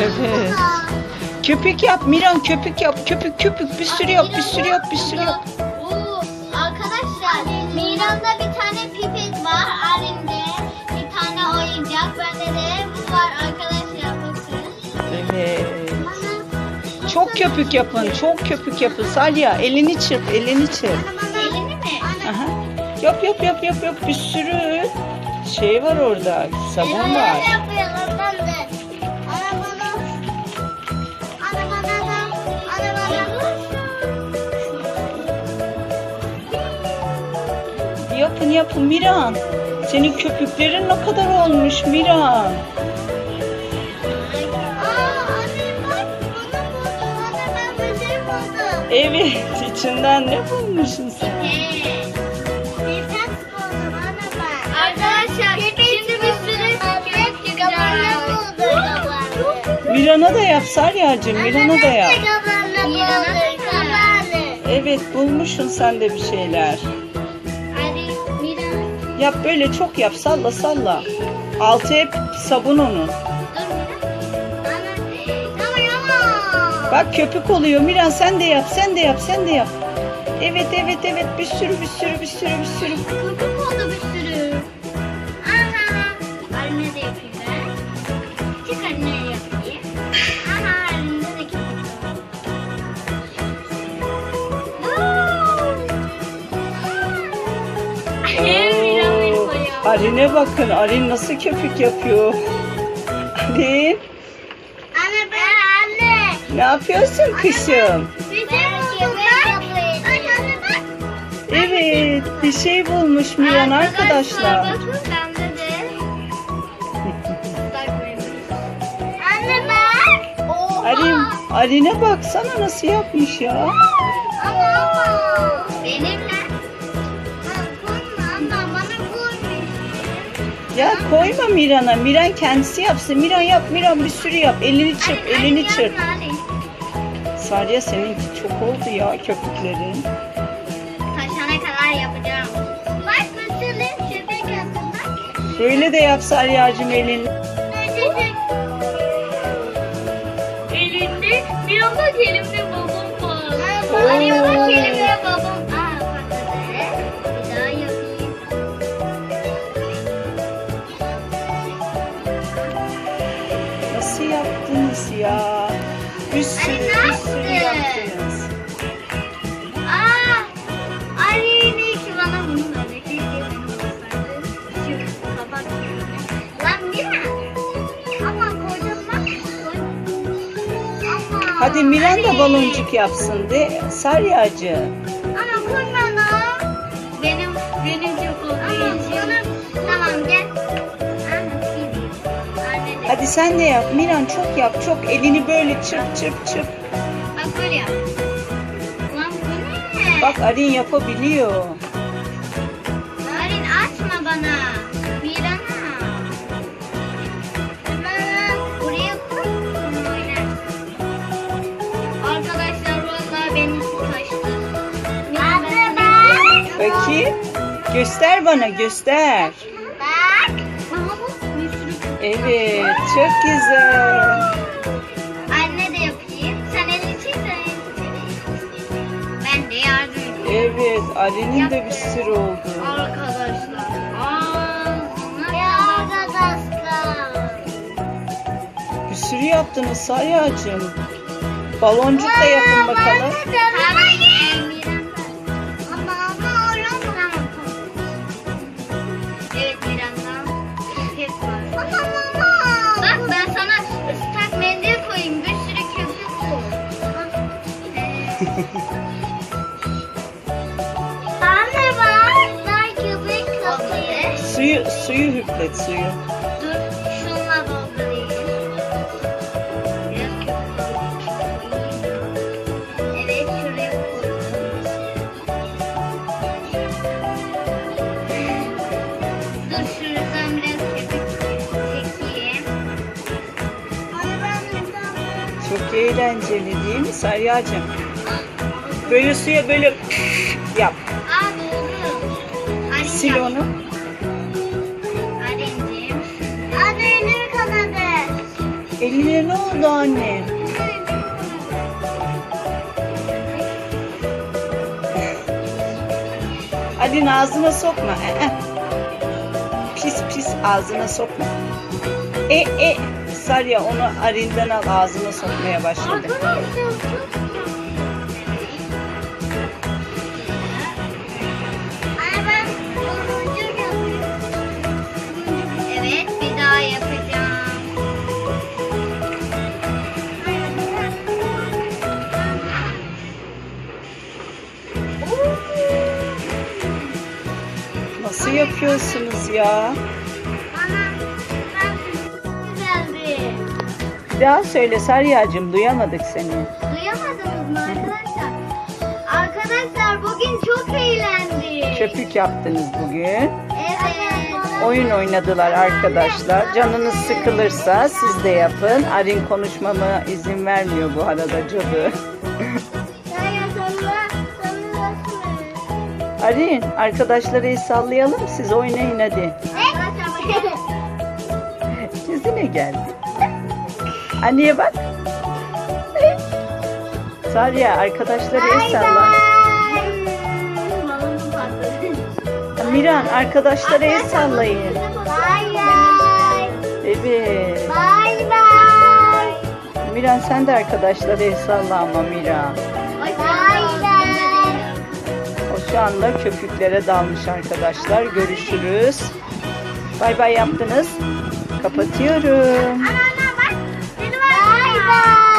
Evet. Köpük yap Miran köpük yap köpük köpük bir sürü yap bir sürü yap bir sürü yap. Oo, arkadaşlar Miran'da bir tane pipet var. Alim'de bir tane oyuncak. Bende de bu var arkadaşlar bakın. Evet. Çok köpük yapın çok köpük yapın Salya elini çırp elini çırp. Elini mi? Aha. Yap yap yap yap yap bir sürü şey var orada sabun var. yapıyorum Yapın yapın Miran. Senin köpüklerin ne kadar olmuş Miran. Buldum. Ben bir buldum. Evet içinden ne bulmuşsun sen? Arkadaşlar şimdi bir sürü köpek çıkacak. Miran'a da yap Salya'cığım Miran'a da yap. Miran'a Evet bulmuşsun sen de bir şeyler. Yap böyle çok yap salla salla. Altı hep sabun onun. Bak köpük oluyor Miran sen de yap sen de yap sen de yap. Evet evet evet bir sürü bir sürü bir sürü bir sürü. Arin'e bakın Arin nasıl köpük yapıyor. Arin Anne ben anne. ne yapıyorsun kışım? Bir şey buldum ben. Evet bir şey bulmuş Miran arkadaşlar. Bakın bende de. Anne bak. Oha. Arin, Arin'e baksana nasıl yapmış ya. Ama ama. Ya koyma Miran'a. Miran kendisi yapsın. Miran yap Miran bir sürü yap. Elini çırp elini çırp. Sarya seninki çok oldu ya köpüklerin. Taşana kadar yapacağım. Bak nasıl köpek yaptım. Böyle de yap Sarya'cığım elini. Ya? Bir sürü Anne, bir sürü ne yaptın? yaptınız. Aa, anne iyi ki bana bunu söyledi. Yerine. Lan Mira. Ama koydum bak. koydum. Ama. Hadi Miran da baloncuk yapsın de Sarya'cığım. Ama koyma sen de yap. Miran çok yap çok. Elini böyle çırp çırp çırp. Bak böyle yap. Lan bu ne? Bak Arin yapabiliyor. Narin açma bana. Mirana. Buraya koy. Arkadaşlar vallahi benim su taştı. Anne bak. Bakayım. Göster bana göster. Evet çok güzel. Anne de yapayım. Sen elini çek sen elini çek. Ben de yardım edeyim. Evet Arin'in de bir sürü oldu. Arkadaşlar. Ağzına ya arkadaşlar. Bir sürü yaptınız Sarya'cığım. Baloncuk da yapın bakalım. Tamam. Suyu hüplet suyu. Dur şunla doldurayım. Evet şuraya koydum. Dur şuradan biraz köpük çekeyim. Çok eğlenceli değil mi Sarya'cığım? Böyle suya böyle yap. Aa doğru. Sil yap. onu. Eline ne oldu anne? Arin ağzına sokma. Ee, Pis pis ağzına sokma. E e Sarya onu Arin'den al ağzına sokmaya başladı. Arkadaşlar Nasıl yapıyorsunuz ya? Bir daha söyle Sarya'cığım duyamadık seni. Duyamadınız mı arkadaşlar? Arkadaşlar bugün çok eğlendik. Köpük yaptınız bugün. Evet. Oyun oynadılar arkadaşlar. Canınız sıkılırsa siz de yapın. Arin konuşmama izin vermiyor bu arada cadı. Arin arkadaşlara el sallayalım siz oynayın hadi. Yüzüne geldi. Anneye bak. Sarya arkadaşlara el salla. Miran arkadaşlara el sallayın. Bay bay. Evet. Bay bay. Miran sen de arkadaşlara el salla ama Miran. Bay bay. Şu anda köpüklere dalmış arkadaşlar. Görüşürüz. Bay bay yaptınız. Kapatıyorum. Ana ana bak. Bay bay.